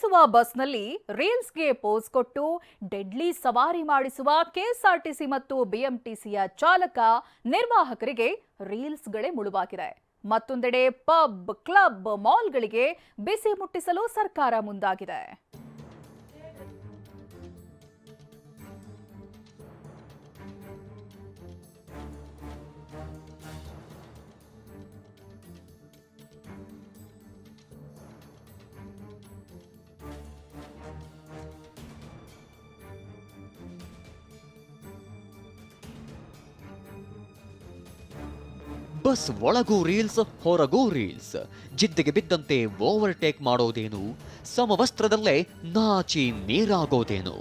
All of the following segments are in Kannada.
ಚಲಿಸುವ ಬಸ್ನಲ್ಲಿ ರೀಲ್ಸ್ಗೆ ಪೋಸ್ ಕೊಟ್ಟು ಡೆಡ್ಲಿ ಸವಾರಿ ಮಾಡಿಸುವ ಕೆಎಸ್ಆರ್ಟಿಸಿ ಮತ್ತು ಬಿಎಂಟಿಸಿಯ ಚಾಲಕ ನಿರ್ವಾಹಕರಿಗೆ ರೀಲ್ಸ್ಗಳೇ ಮುಳುವಾಗಿದೆ ಮತ್ತೊಂದೆಡೆ ಪಬ್, ಕ್ಲಬ್, ಮಾಲ್ಗಳಿಗೆ ಬಿಸಿ ಮುಟ್ಟಿಸಲು ಸರ್ಕಾರ ಮುಂದಾಗಿದೆ. ಬಸ್ ಒಳಗೂ ರೀಲ್ಸ್, ಹೊರಗೂ ರೀಲ್ಸ್. ಜಿದ್ದಿಗೆ ಬಿದ್ದಂತೆ ಓವರ್ಟೇಕ್ ಮಾಡೋದೇನು? ಸಮವಸ್ತ್ರದಲ್ಲೇ ನಾಚಿ ನೀರಾಗೋದೇನು?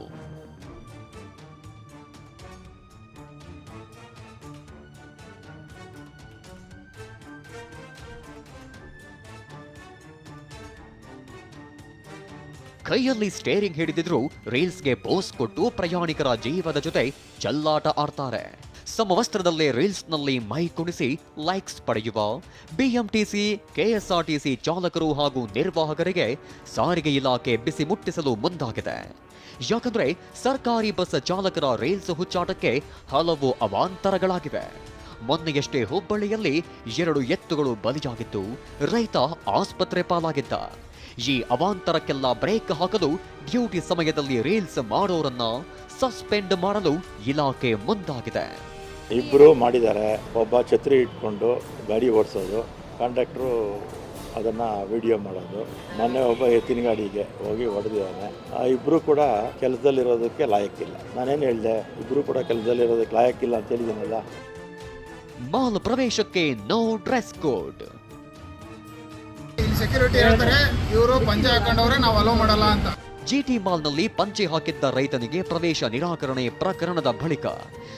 ಕೈಯಲ್ಲಿ ಸ್ಟೇರಿಂಗ್ ಹಿಡಿದಿದ್ರು ರೀಲ್ಸ್ಗೆ ಪೋಸ್ ಕೊಟ್ಟು ಪ್ರಯಾಣಿಕರ ಜೀವದ ಜೊತೆ ಚಲ್ಲಾಟ ಆಡ್ತಾರೆ. ಸಮವಸ್ತ್ರದಲ್ಲೇ ರೀಲ್ಸ್ನಲ್ಲಿ ಮೈ ಕುಣಿಸಿ ಲೈಕ್ಸ್ ಪಡೆಯುವ ಬಿಎಂಟಿಸಿ ಕೆಎಸ್ಆರ್ಟಿಸಿ ಚಾಲಕರು ಹಾಗೂ ನಿರ್ವಾಹಕರಿಗೆ ಸಾರಿಗೆ ಇಲಾಖೆ ಬಿಸಿ ಮುಟ್ಟಿಸಲು ಮುಂದಾಗಿದೆ. ಯಾಕಂದ್ರೆ ಸರ್ಕಾರಿ ಬಸ್ ಚಾಲಕರ ರೀಲ್ಸ್ ಹುಚ್ಚಾಟಕ್ಕೆ ಹಲವು ಅವಾಂತರಗಳಾಗಿವೆ. ಮೊನ್ನೆಯಷ್ಟೇ ಹುಬ್ಬಳ್ಳಿಯಲ್ಲಿ ಎರಡು ಎತ್ತುಗಳು ಬಲಿಯಾಗಿದ್ದು ರೈತ ಆಸ್ಪತ್ರೆ ಪಾಲಾಗಿದ್ದ. ಈ ಅವಾಂತರಕ್ಕೆಲ್ಲ ಬ್ರೇಕ್ ಹಾಕಲು ಡ್ಯೂಟಿ ಸಮಯದಲ್ಲಿ ರೀಲ್ಸ್ ಮಾಡೋರನ್ನ ಸಸ್ಪೆಂಡ್ ಮಾಡಲು ಇಲಾಖೆ ಮುಂದಾಗಿದೆ. ಇಬ್ಬರು ಮಾಡಿದ್ದಾರೆ. ಒಬ್ಬ ಛತ್ರಿ ಇಟ್ಕೊಂಡು ಗಾಡಿ ಓಡಿಸೋದು ಕಂಡಕ್ಟ್ರು ಅದನ್ನು ವಿಡಿಯೋ ಮಾಡೋದು. ಮೊನ್ನೆ ಒಬ್ಬ ಎತ್ತಿನ ಗಾಡಿಗೆ ಹೋಗಿ ಹೊಡೆದಿದ್ದಾನೆ. ಆ ಇಬ್ಬರು ಕೂಡ ಕೆಲಸದಲ್ಲಿರೋದಕ್ಕೆ ಲಾಯಕ್ಕಿಲ್ಲ. ನಾನೇನು ಹೇಳಿದೆ? ಇಬ್ಬರು ಕೂಡ ಕೆಲಸದಲ್ಲಿರೋದಕ್ಕೆ ಲಾಯಕ್ಕಿಲ್ಲ ಅಂತ ಹೇಳಿದ್ದೀನಲ್ಲ ಮಾಲ್ ಪ್ರವೇಶಕ್ಕೆ ನೋ ಡ್ರೆಸ್ ಕೋಡ್ ಇಲ್ಲಿ ಸೆಕ್ಯೂರಿಟಿ ಹೇಳ್ತಾರೆ ಇವರು ಪಂಚೆ ಹಾಕೊಂಡವ್ರೆ ನಾವು ಅಲೋ ಮಾಡಲ್ಲ ಅಂತ. ಜಿಟಿ ಮಾಲ್ನಲ್ಲಿ ಪಂಚೆ ಹಾಕಿದ್ದ ರೈತನಿಗೆ ಪ್ರವೇಶ ನಿರಾಕರಣೆ ಪ್ರಕರಣದ ಬಳಿಕ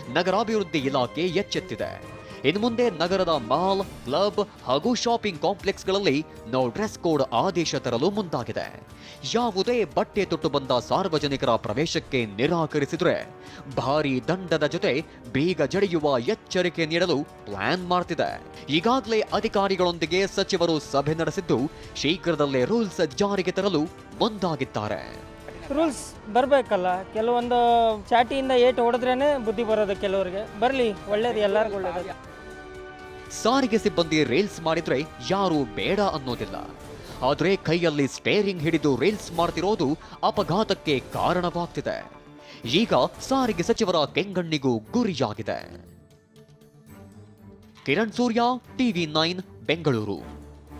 ನಗರಾಭಿವೃದ್ಧಿ ಇಲಾಖೆ ಎಚ್ಚೆತ್ತಿದೆ. ಇನ್ನು ಮುಂದೆ ನಗರದ ಮಾಲ್, ಕ್ಲಬ್ ಹಾಗೂ ಶಾಪಿಂಗ್ ಕಾಂಪ್ಲೆಕ್ಸ್ಗಳಲ್ಲಿ ನೋ ಡ್ರೆಸ್ ಕೋಡ್ ಆದೇಶ ತರಲು ಮುಂದಾಗಿದೆ. ಯಾವುದೇ ಬಟ್ಟೆ ತೊಟ್ಟು ಬಂದ ಸಾರ್ವಜನಿಕರ ಪ್ರವೇಶಕ್ಕೆ ನಿರಾಕರಿಸಿದ್ರೆ ಭಾರಿ ದಂಡದ ಜೊತೆ ಬೀಗ ಜಡಿಯುವ ಎಚ್ಚರಿಕೆ ನೀಡಲು ಪ್ಲಾನ್ ಮಾಡ್ತಿದೆ. ಈಗಾಗಲೇ ಅಧಿಕಾರಿಗಳೊಂದಿಗೆ ಸಚಿವರು ಸಭೆ ನಡೆಸಿದ್ದು ಶೀಘ್ರದಲ್ಲೇ ರೂಲ್ಸ್ ಜಾರಿಗೆ ತರಲು ಮುಂದಾಗಿದ್ದಾರೆ. ರೂಲ್ಸ್ ಬರಬೇಕಲ್ಲ, ಕೆಲವೊಂದು ಚಾಟಿಯಿಂದ ಏಟು ಹೊಡೆದ್ರೇನೆ ಬುದ್ಧಿ ಬರೋದು ಕೆಲವರಿಗೆ. ಬರಲಿ, ಒಳ್ಳೇದು, ಎಲ್ಲರಿಗೂ ಒಳ್ಳೇದು. ಸಾರಿಗೆ ಸಿಬ್ಬಂದಿ ರೇಲ್ಸ್ ಮಾಡಿದ್ರೆ ಯಾರು ಬೇಡ ಅನ್ನೋದಿಲ್ಲ. ಆದರೆ ಕೈಯಲ್ಲಿ ಸ್ಟೇರಿಂಗ್ ಹಿಡಿದು ರೇಲ್ಸ್ ಮಾಡ್ತಿರೋದು ಅಪಘಾತಕ್ಕೆ ಕಾರಣವಾಗ್ತಿದೆ. ಈಗ ಸಾರಿಗೆ ಸಚಿವರ ಕೆಂಗಣ್ಣಿಗೂ ಗುರಿಯಾಗಿದೆ. Kiran Surya, TV nine, Bengaluru.